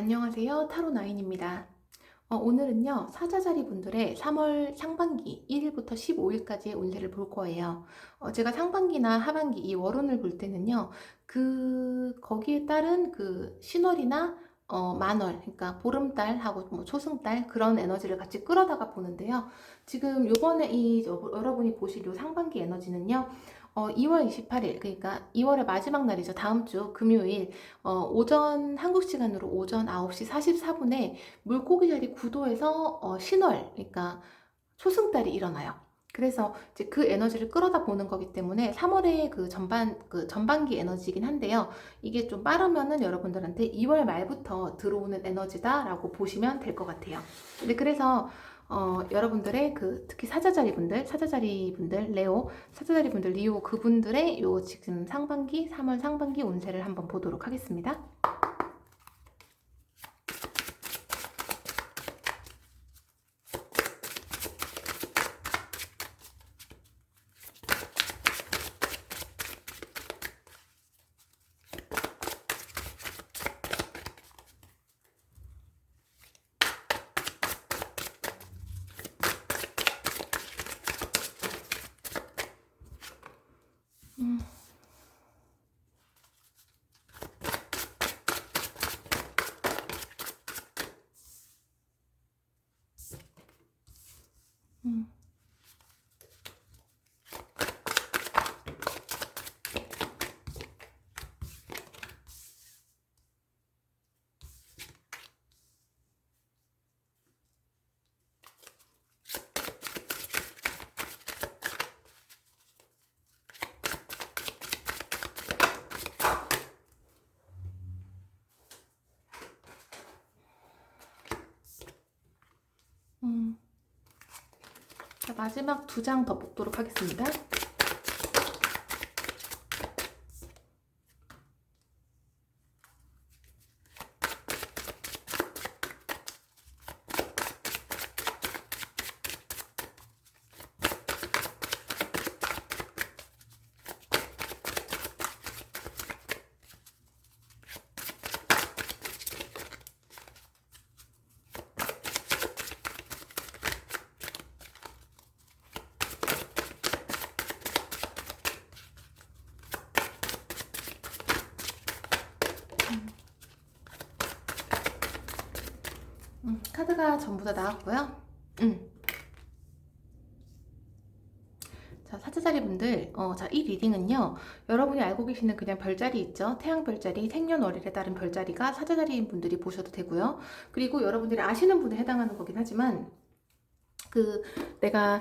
안녕하세요. 타로나인입니다. 어, 오늘은요, 사자자리 분들의 3월 상반기 1일부터 15일까지의 운세를 볼 거예요. 어, 제가 상반기나 하반기 이 월운을 볼 때는요, 그, 거기에 따른 그 신월이나 어, 만월, 그러니까 보름달하고 뭐 초승달 그런 에너지를 같이 끌어다가 보는데요. 지금 요번에 이 여- 여러분이 보실 요 상반기 에너지는요, 어, 2월 28일, 그러니까 2월의 마지막 날이죠. 다음 주 금요일, 어, 오전, 한국 시간으로 오전 9시 44분에 물고기 자리 구도에서 어, 신월, 그러니까 초승달이 일어나요. 그래서 이제 그 에너지를 끌어다 보는 거기 때문에 3월의 그 전반, 그 전반기 에너지이긴 한데요. 이게 좀 빠르면은 여러분들한테 2월 말부터 들어오는 에너지다라고 보시면 될 것 같아요. 근데 그래서 어, 여러분들의 그 특히 사자자리 분들, 사자자리 분들, 레오, 사자자리 분들, 리오 그분들의 요 지금 상반기, 3월 상반기 운세를 한번 보도록 하겠습니다. 음. 음. 음. 자, 마지막 두 장 더 뽑도록 하겠습니다. 음, 카드가 전부 다 나왔고요. 음. 자, 사자자리 분들, 어, 자, 이 리딩은요, 여러분이 알고 계시는 그냥 별자리 있죠? 태양 별자리, 생년월일에 따른 별자리가 사자자리인 분들이 보셔도 되고요. 그리고 여러분들이 아시는 분에 해당하는 거긴 하지만, 그, 내가,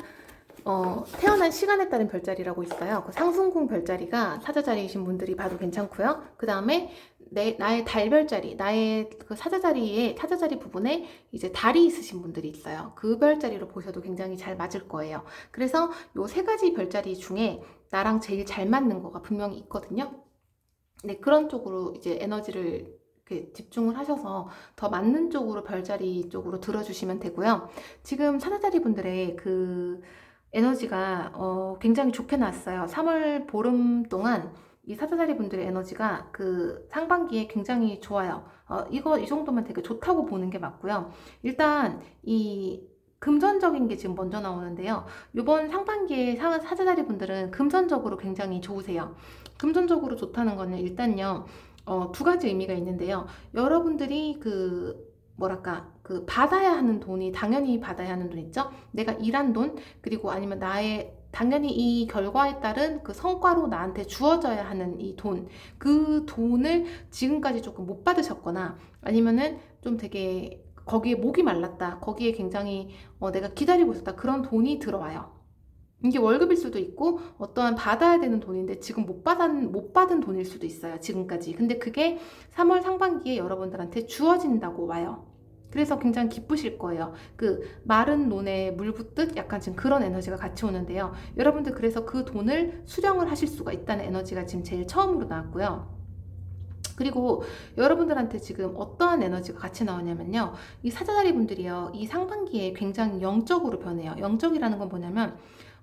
어, 태어난 시간에 따른 별자리라고 있어요. 그 상승궁 별자리가 사자자리이신 분들이 봐도 괜찮고요. 그 다음에 내, 나의 달 별 자리, 나의 그 사자 자리에, 사자 자리 부분에 이제 달이 있으신 분들이 있어요. 그 별자리로 보셔도 굉장히 잘 맞을 거예요. 그래서 요 세 가지 별자리 중에 나랑 제일 잘 맞는 거가 분명히 있거든요. 네, 그런 쪽으로 이제 에너지를 집중을 하셔서 더 맞는 쪽으로 별자리 쪽으로 들어주시면 되고요. 지금 사자자리 분들의 그 에너지가 어, 굉장히 좋게 나왔어요. 3월 보름 동안 이 사자자리 분들의 에너지가 그 상반기에 굉장히 좋아요. 어, 이거 이 정도면 되게 좋다고 보는 게 맞고요. 일단 이 금전적인 게 지금 먼저 나오는데요. 이번 상반기에 사- 사자자리 분들은 금전적으로 굉장히 좋으세요. 금전적으로 좋다는 거는 일단요, 어, 두 가지 의미가 있는데요. 여러분들이 그, 뭐랄까, 그 받아야 하는 돈이 당연히 받아야 하는 돈 있죠? 내가 일한 돈, 그리고 아니면 나의 당연히 이 결과에 따른 그 성과로 나한테 주어져야 하는 이 돈, 그 돈을 지금까지 조금 못 받으셨거나 아니면은 좀 되게 거기에 목이 말랐다. 거기에 굉장히 어, 내가 기다리고 있었다. 그런 돈이 들어와요. 이게 월급일 수도 있고 어떠한 받아야 되는 돈인데 지금 못 받은 못 받은 돈일 수도 있어요. 지금까지. 근데 그게 3월 상반기에 여러분들한테 주어진다고 와요. 그래서 굉장히 기쁘실 거예요. 그 마른 논에 물 붓듯 약간 지금 그런 에너지가 같이 오는데요. 여러분들 그래서 그 돈을 수령을 하실 수가 있다는 에너지가 지금 제일 처음으로 나왔고요. 그리고 여러분들한테 지금 어떠한 에너지가 같이 나오냐면요. 이 사자자리 분들이요. 이 상반기에 굉장히 영적으로 변해요. 영적이라는 건 뭐냐면,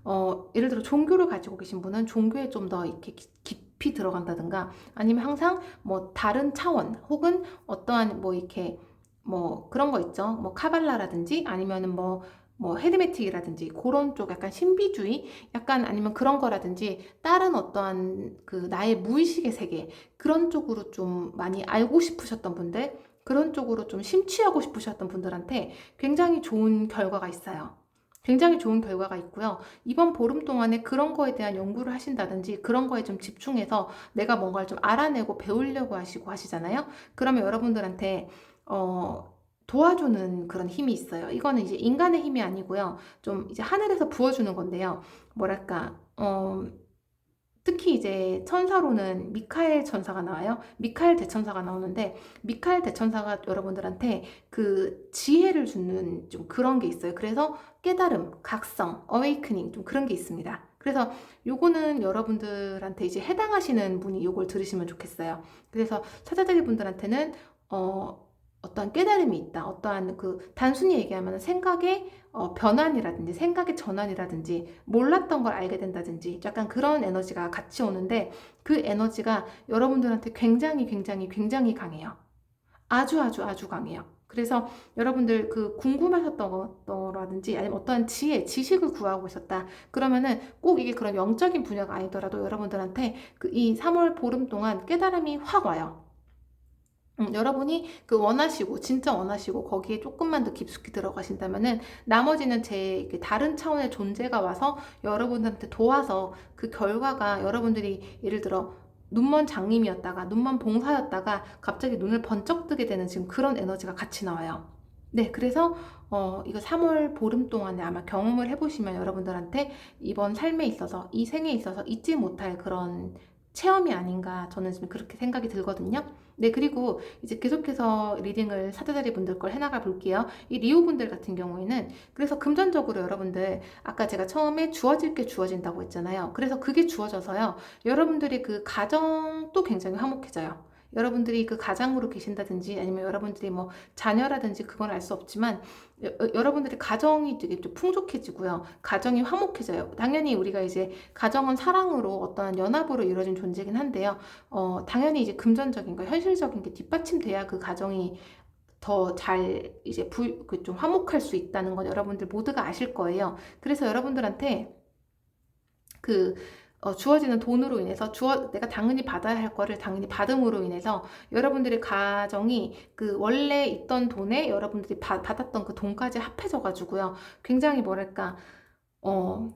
어, 예를 들어 종교를 가지고 계신 분은 종교에 좀 더 이렇게 깊이 들어간다든가 아니면 항상 뭐 다른 차원 혹은 어떠한 뭐 이렇게 뭐 그런 거 있죠. 뭐 카발라라든지 아니면은 뭐뭐 헤르메틱이라든지 그런 쪽 약간 신비주의 약간 아니면 그런 거라든지 다른 어떠한 그 나의 무의식의 세계 그런 쪽으로 좀 많이 알고 싶으셨던 분들 그런 쪽으로 좀 심취하고 싶으셨던 분들한테 굉장히 좋은 결과가 있어요. 굉장히 좋은 결과가 있고요. 이번 보름 동안에 그런 거에 대한 연구를 하신다든지 그런 거에 좀 집중해서 내가 뭔가를 좀 알아내고 배우려고 하시고 하시잖아요. 그러면 여러분들한테 어, 도와주는 그런 힘이 있어요. 이거는 이제 인간의 힘이 아니고요. 좀 이제 하늘에서 부어주는 건데요. 뭐랄까, 어, 특히 이제 천사로는 미카엘 천사가 나와요. 미카엘 대천사가 나오는데 미카엘 대천사가 여러분들한테 그 지혜를 주는 좀 그런 게 있어요. 그래서 깨달음, 각성, 어웨이크닝 좀 그런 게 있습니다. 그래서 요거는 여러분들한테 이제 해당하시는 분이 요걸 들으시면 좋겠어요. 그래서 사자들이 분들한테는 어 어떠한 깨달음이 있다. 어떠한 그 단순히 얘기하면 생각의 어, 변환이라든지 생각의 전환이라든지 몰랐던 걸 알게 된다든지 약간 그런 에너지가 같이 오는데 그 에너지가 여러분들한테 굉장히 굉장히 굉장히 강해요. 아주 아주 아주 강해요. 그래서 여러분들 그 궁금하셨던 거라든지 아니면 어떠한 지혜, 지식을 구하고 있었다. 그러면은 꼭 이게 그런 영적인 분야가 아니더라도 여러분들한테 그 이 3월 보름 동안 깨달음이 확 와요. 음, 여러분이 그 원하시고 진짜 원하시고 거기에 조금만 더 깊숙이 들어가신다면은 나머지는 제 다른 차원의 존재가 와서 여러분한테 도와서 그 결과가 여러분들이 예를 들어 눈먼 장님이었다가 눈먼 봉사였다가 갑자기 눈을 번쩍 뜨게 되는 지금 그런 에너지가 같이 나와요. 네, 그래서 어, 이거 3월 보름 동안에 아마 경험을 해보시면 여러분들한테 이번 삶에 있어서 이 생에 있어서 잊지 못할 그런 체험이 아닌가 저는 지금 그렇게 생각이 들거든요. 네, 그리고 이제 계속해서 리딩을 사자자리 분들 걸 해나가 볼게요. 이 리오 분들 같은 경우에는 그래서 금전적으로 여러분들 아까 제가 처음에 주어질 게 주어진다고 했잖아요. 그래서 그게 주어져서요. 여러분들이 그 가정도 굉장히 화목해져요. 여러분들이 그 가장으로 계신다든지 아니면 여러분들이 뭐 자녀라든지 그건 알 수 없지만 여, 여러분들의 가정이 되게 좀 풍족해지고요. 가정이 화목해져요. 당연히 우리가 이제 가정은 사랑으로 어떠한 연합으로 이루어진 존재긴 한데요. 어, 당연히 이제 금전적인 거, 현실적인 게 뒷받침돼야 그 가정이 더잘 이제 부, 그좀 화목할 수 있다는 건 여러분들 모두가 아실 거예요. 그래서 여러분들한테 그 어, 주어지는 돈으로 인해서 주어 내가 당연히 받아야 할 거를 당연히 받음으로 인해서 여러분들의 가정이 그 원래 있던 돈에 여러분들이 바, 받았던 그 돈까지 합해져 가지고요. 굉장히 뭐랄까 어,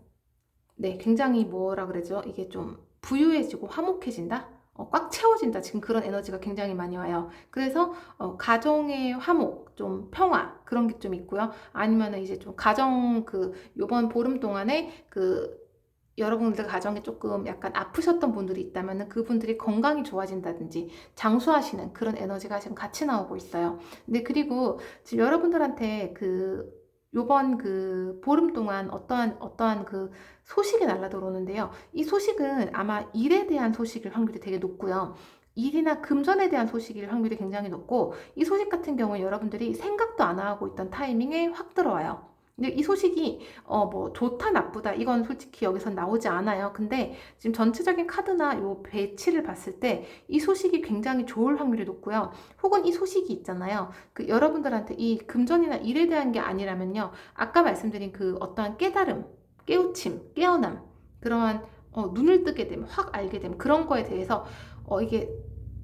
네, 굉장히 뭐라 그러죠? 이게 좀 부유해지고 화목해진다? 어, 꽉 채워진다. 지금 그런 에너지가 굉장히 많이 와요. 그래서 어, 가정의 화목, 좀 평화 그런 게 좀 있고요. 아니면은 이제 좀 가정 그 요번 보름 동안에 그 여러분들 가정에 조금 약간 아프셨던 분들이 있다면 그분들이 건강이 좋아진다든지 장수하시는 그런 에너지가 지금 같이 나오고 있어요. 근데 그리고 지금 여러분들한테 그 요번 그 보름 동안 어떠한 어떠한 그 소식이 날라 들어오는데요. 이 소식은 아마 일에 대한 소식일 확률이 되게 높고요. 일이나 금전에 대한 소식일 확률이 굉장히 높고 이 소식 같은 경우는 여러분들이 생각도 안 하고 있던 타이밍에 확 들어와요. 근데 이 소식이 어 뭐 좋다 나쁘다 이건 솔직히 여기서 나오지 않아요. 근데 지금 전체적인 카드나 요 배치를 봤을 때 이 소식이 굉장히 좋을 확률이 높고요. 혹은 이 소식이 있잖아요. 그 여러분들한테 이 금전이나 일에 대한 게 아니라면요. 아까 말씀드린 그 어떠한 깨달음, 깨우침, 깨어남 그러한 어, 눈을 뜨게 되면 확 알게 되면 그런 거에 대해서 어, 이게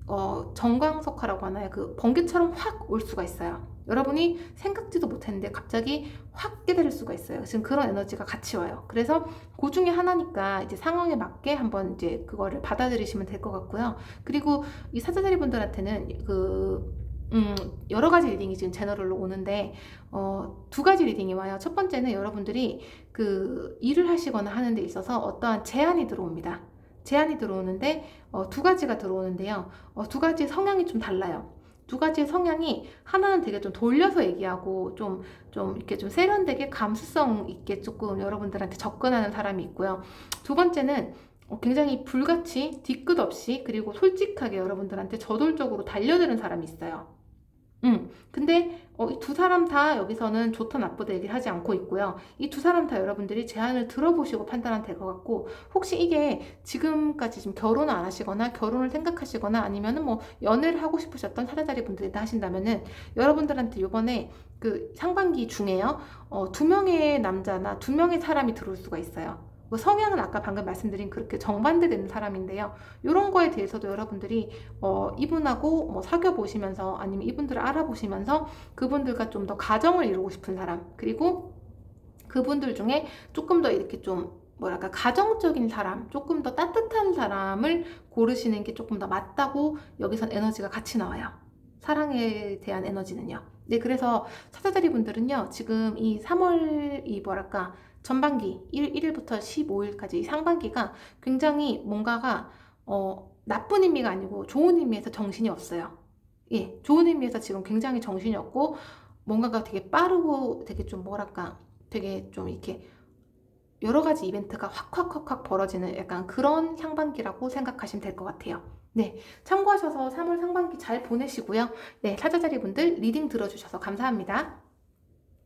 어, 정광석화라고 하나요? 그 번개처럼 확 올 수가 있어요. 여러분이 생각지도 못했는데 갑자기 확 깨달을 수가 있어요. 지금 그런 에너지가 같이 와요. 그래서 그 중에 하나니까 이제 상황에 맞게 한번 이제 그거를 받아들이시면 될 것 같고요. 그리고 이 사자자리 분들한테는 그 음, 여러 가지 리딩이 지금 제너럴로 오는데, 어, 두 가지 리딩이 와요. 첫 번째는 여러분들이 그 일을 하시거나 하는 데 있어서 어떠한 제안이 들어옵니다. 제안이 들어오는데, 어, 두 가지가 들어오는데요. 어, 두 가지 성향이 좀 달라요. 두 가지의 성향이 하나는 되게 좀 돌려서 얘기하고 좀, 좀 이렇게 좀 세련되게 감수성 있게 조금 여러분들한테 접근하는 사람이 있고요. 두 번째는 어, 굉장히 불같이 뒤끝 없이 그리고 솔직하게 여러분들한테 저돌적으로 달려드는 사람이 있어요. 음, 근데 어, 이 두 사람 다 여기서는 좋다 나쁘다 얘기를 하지 않고 있고요. 이 두 사람 다 여러분들이 제안을 들어보시고 판단하면 될 것 같고, 혹시 이게 지금까지 지금 결혼 안 하시거나 결혼을 생각하시거나 아니면은 뭐 연애를 하고 싶으셨던 사자자리 분들이 다 하신다면은 여러분들한테 이번에 그 상반기 중에요, 어, 두 명의 남자나 두 명의 사람이 들어올 수가 있어요. 뭐 성향은 아까 방금 말씀드린 그렇게 정반대되는 사람인데요. 이런 거에 대해서도 여러분들이 어, 이분하고 뭐 사귀어 보시면서 아니면 이분들을 알아보시면서 그분들과 좀 더 가정을 이루고 싶은 사람 그리고 그분들 중에 조금 더 이렇게 좀 뭐랄까 가정적인 사람 조금 더 따뜻한 사람을 고르시는 게 조금 더 맞다고 여기선 에너지가 같이 나와요. 사랑에 대한 에너지는요. 네, 그래서 사자자리 분들은요, 지금 이 3월, 이 뭐랄까, 전반기, 1, 1일부터 15일까지 이 상반기가 굉장히 뭔가가, 어, 나쁜 의미가 아니고 좋은 의미에서 정신이 없어요. 예, 좋은 의미에서 지금 굉장히 정신이 없고, 뭔가가 되게 빠르고 되게 좀 뭐랄까, 되게 좀 이렇게 여러 가지 이벤트가 확확확확 벌어지는 약간 그런 상반기라고 생각하시면 될 것 같아요. 네, 참고하셔서 3월 상반기 잘 보내시고요. 네, 사자자리 분들 리딩 들어주셔서 감사합니다.